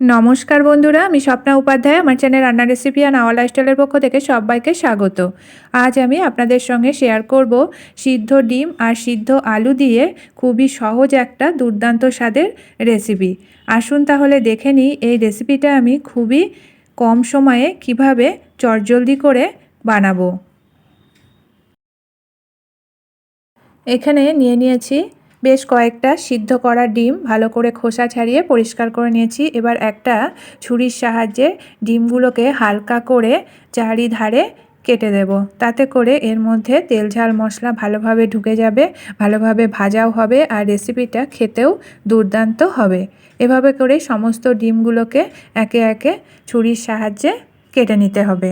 নমস্কার বন্ধুরা, আমি স্বপ্না উপাধ্যায়। আমার চ্যানেল রান্না রেসিপি আর আওয়াল লাইফস্টাইলের পক্ষ থেকে সবাইকে স্বাগত। আজ আমি আপনাদের সঙ্গে শেয়ার করব সিদ্ধ ডিম আর সিদ্ধ আলু দিয়ে খুবই সহজ একটা দুর্দান্ত স্বাদের রেসিপি। আসুন তাহলে দেখে নিই, এই রেসিপিটা আমি খুবই কম সময়ে কীভাবে চটজলদি করে বানাবো। এখানে নিয়ে নিয়েছি বেশ কয়েকটা সিদ্ধ করা ডিম ভালো করে খোসা ছাড়িয়ে পরিষ্কার করে নিয়েছি। এবার একটা ছুরির সাহায্যে ডিমগুলোকে হালকা করে চারিধারে কেটে দেব। তাতে করে এর মধ্যে তেল, ঝাল, মশলা ভালোভাবে ঢুকে যাবে, ভালোভাবে ভাজাও হবে আর রেসিপিটা খেতেও দুর্দান্ত হবে। এভাবে করে সমস্ত ডিমগুলোকে একে একে ছুরির সাহায্যে কেটে নিতে হবে।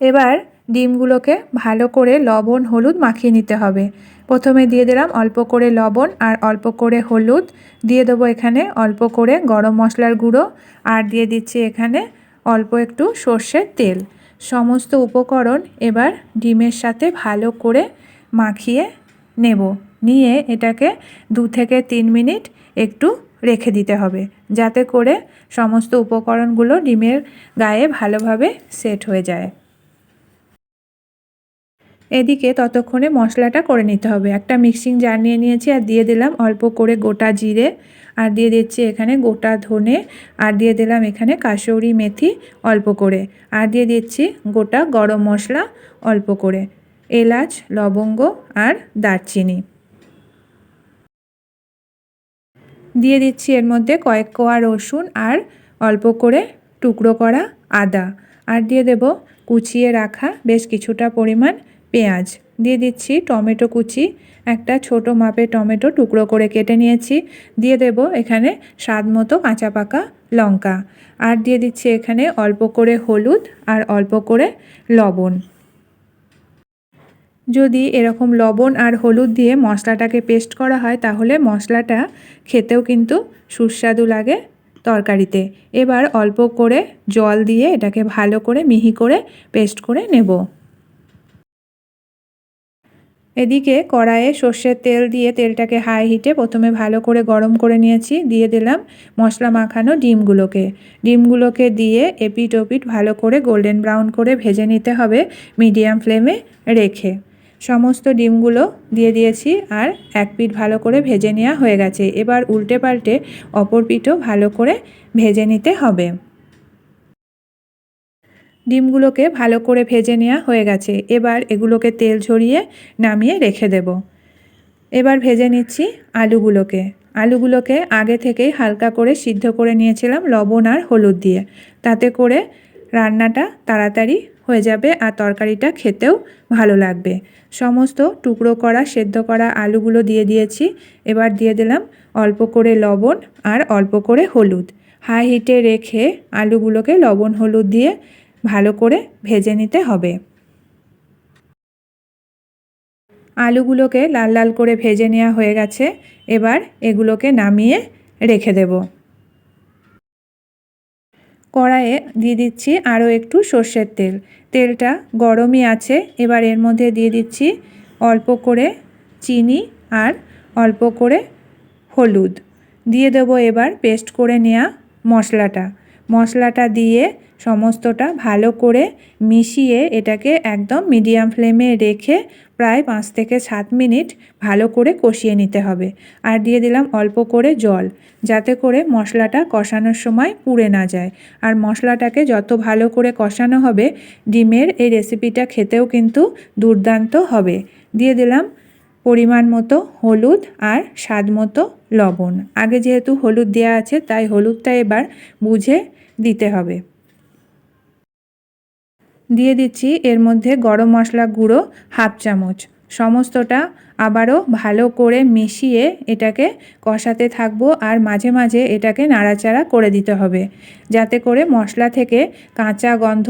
এবার ডিমগুলোকে ভালো করে লবণ, হলুদ মাখিয়ে নিতে হবে। প্রথমে দিয়ে দিলাম অল্প করে লবণ আর অল্প করে হলুদ। দিয়ে দেবো এখানে অল্প করে গরম মশলার গুঁড়ো আর দিয়ে দিচ্ছি এখানে অল্প একটু সর্ষের তেল। সমস্ত উপকরণ এবার ডিমের সাথে ভালো করে মাখিয়ে নেব। নিয়ে এটাকে দু থেকে তিন মিনিট একটু রেখে দিতে হবে, যাতে করে সমস্ত উপকরণগুলো ডিমের গায়ে ভালোভাবে সেট হয়ে যায়। এদিকে ততক্ষণে মশলাটা করে নিতে হবে। একটা মিক্সিং জার নিয়ে নিয়েছি আর দিয়ে দিলাম অল্প করে গোটা জিরে আর দিয়ে দিচ্ছি এখানে গোটা ধনে আর দিয়ে দিলাম এখানে কাসৌরি মেথি অল্প করে আর দিয়ে দিচ্ছি গোটা গরম মশলা অল্প করে, এলাচ, লবঙ্গ আর দারচিনি। দিয়ে দিচ্ছি এর মধ্যে কয়েক কোয়া রসুন আর অল্প করে টুকরো করা আদা। আর দিয়ে দেব কুচিয়ে রাখা বেশ কিছুটা পরিমাণ পেঁয়াজ দিয়ে দিচ্ছি, টমেটো কুচি, একটা ছোট মাপে টমেটো টুকরো করে কেটে নিয়েছি, দিয়ে দেব এখানে স্বাদ মতো কাঁচা পাকা লঙ্কা। আর দিয়ে দিচ্ছি এখানে অল্প করে হলুদ আর অল্প করে লবণ। যদি এরকম লবণ আর হলুদ দিয়ে মশলাটাকে পেস্ট করা হয়, তাহলে মশলাটা খেতেও কিন্তু সুস্বাদু লাগে তরকারিতে। এবার অল্প করে জল দিয়ে এটাকে ভালো করে মিহি করে পেস্ট করে নেব। এদিকে কড়াইয়ে সর্ষের তেল দিয়ে তেলটাকে হাই হিটে প্রথমে ভালো করে গরম করে নিয়েছি, দিয়ে দিলাম মশলা মাখানো ডিমগুলোকে। ডিমগুলোকে দিয়ে এপিট ওপিট ভালো করে গোল্ডেন ব্রাউন করে ভেজে নিতে হবে মিডিয়াম ফ্লেমে রেখে। সমস্ত ডিমগুলো দিয়ে দিয়েছি আর এক পিঠ ভালো করে ভেজে নেওয়া হয়ে গেছে। এবার উল্টে পাল্টে অপর পিঠও ভালো করে ভেজে নিতে হবে। ডিমগুলোকে ভালো করে ভেজে নেওয়া হয়ে গেছে। এবার এগুলোকে তেল ঝরিয়ে নামিয়ে রেখে দেব। এবার ভেজে নিচ্ছি আলুগুলোকে। আলুগুলোকে আগে থেকেই হালকা করে সিদ্ধ করে নিয়েছিলাম লবণ আর হলুদ দিয়ে। তাতে করে রান্নাটা তাড়াতাড়ি হয়ে যাবে আর তরকারিটা খেতেও ভালো লাগবে। সমস্ত টুকরো করা, সেদ্ধ করা আলুগুলো দিয়ে দিয়েছি। এবার দিয়ে দিলাম অল্প করে লবণ আর অল্প করে হলুদ। হাই হিটে রেখে আলুগুলোকে লবণ হলুদ দিয়ে ভালো করে ভেজে নিতে হবে। আলুগুলোকে লাল লাল করে ভেজে নেওয়া হয়ে গেছে। এবার এগুলোকে নামিয়ে রেখে দেব। কড়াইয়ে দিয়ে দিচ্ছি আরও একটু সর্ষের তেল। তেলটা গরমই আছে। এবার এর মধ্যে দিয়ে দিচ্ছি অল্প করে চিনি আর অল্প করে হলুদ। দিয়ে দেবো এবার পেস্ট করে নেওয়া মশলাটা। মশলাটা দিয়ে সমস্তটা ভালো করে মিশিয়ে এটাকে একদম মিডিয়াম ফ্লেমে রেখে প্রায় পাঁচ থেকে সাত মিনিট ভালো করে কষিয়ে নিতে হবে। আর দিয়ে দিলাম অল্প করে জল, যাতে করে মশলাটা কষানোর সময় পুড়ে না যায়। আর মশলাটাকে যত ভালো করে কষানো হবে, ডিমের এই রেসিপিটা খেতেও কিন্তু দুর্দান্ত হবে। দিয়ে দিলাম পরিমাণ মতো হলুদ আর স্বাদ মতো লবণ। আগে যেহেতু হলুদ দেওয়া আছে, তাই হলুদটা এবার বুঝে দিতে হবে। দিয়ে দিচ্ছি এর মধ্যে গরম মশলা গুঁড়ো হাফ চামচ। সমস্তটা আবারও ভালো করে মিশিয়ে এটাকে কষাতে থাকব আর মাঝে মাঝে এটাকে নাড়াচাড়া করে দিতে হবে। যাতে করে মশলা থেকে কাঁচা গন্ধ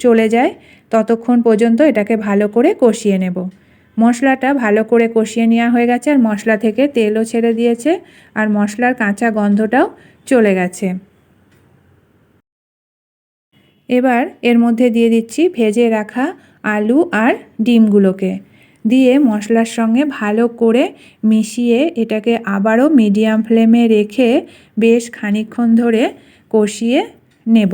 চলে যায়, ততক্ষণ পর্যন্ত এটাকে ভালো করে কষিয়ে নেব। মশলাটা ভালো করে কষিয়ে নেওয়া হয়ে গেছে আর মশলা থেকে তেলও ছেড়ে দিয়েছে আর মশলার কাঁচা গন্ধটাও চলে গেছে। এবার এর মধ্যে দিয়ে দিচ্ছি ভেজে রাখা আলু আর ডিমগুলোকে। দিয়ে মশলার সঙ্গে ভালো করে মিশিয়ে এটাকে আবারও মিডিয়াম ফ্লেমে রেখে বেশ খানিকক্ষণ ধরে কষিয়ে নেব।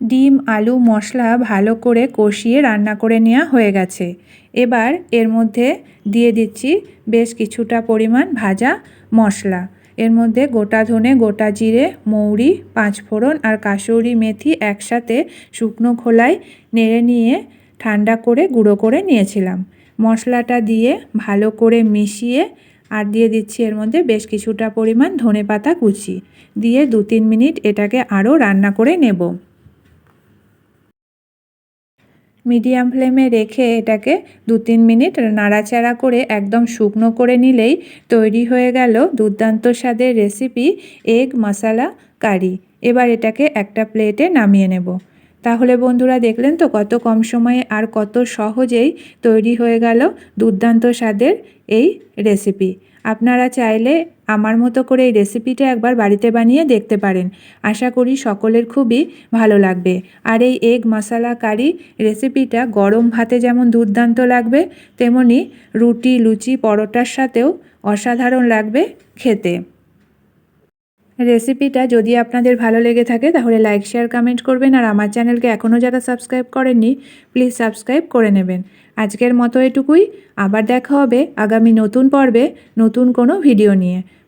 ডিম, আলু, মশলা ভালো করে কষিয়ে রান্না করে নেওয়া হয়ে গেছে। এবার এর মধ্যে দিয়ে দিচ্ছি বেশ কিছুটা পরিমাণ ভাজা মশলা। এর মধ্যে গোটা ধনে, গোটা জিরে, মৌরি, পাঁচফোড়ন আর কাসৌরি মেথি একসাথে শুকনো খোলায় নেড়ে নিয়ে ঠান্ডা করে গুঁড়ো করে নিয়েছিলাম। মশলাটা দিয়ে ভালো করে মিশিয়ে আর দিয়ে দিচ্ছি এর মধ্যে বেশ কিছুটা পরিমাণ ধনে পাতা কুচি। দিয়ে দু তিন মিনিট এটাকে আরও রান্না করে নেব। মিডিয়াম ফ্লেমে রেখে এটাকে দু তিন মিনিট নাড়াচাড়া করে একদম শুকনো করে নিলেই তৈরি হয়ে গেল দুর্দান্ত স্বাদের রেসিপি এগ মশালা কারি। এবার এটাকে একটা প্লেটে নামিয়ে নেব। তাহলে বন্ধুরা দেখলেন তো কত কম সময়ে আর কত সহজেই তৈরি হয়ে গেল দুর্দান্ত স্বাদের এই রেসিপি। আপনারা চাইলে আমার মতো করে এই রেসিপিটা একবার বাড়িতে বানিয়ে দেখতে পারেন। আশা করি সকলের খুবই ভালো লাগবে। আর এই এগ মশালা কারি রেসিপিটা গরম ভাতে যেমন দুর্দান্ত লাগবে, তেমনি রুটি, লুচি, পরোটার সাথেও অসাধারণ লাগবে খেতে। রেসিপিটা যদি আপনাদের ভালো লেগে থাকে তাহলে লাইক শেয়ার কমেন্ট করবেন। আর আমার চ্যানেলকে এখনও যারা সাবস্ক্রাইব করেননি প্লিজ সাবস্ক্রাইব করে নেবেন। আজকের মতো এটুকুই। আবার দেখা হবে আগামী নতুন পর্বে নতুন কোনো ভিডিও নিয়ে।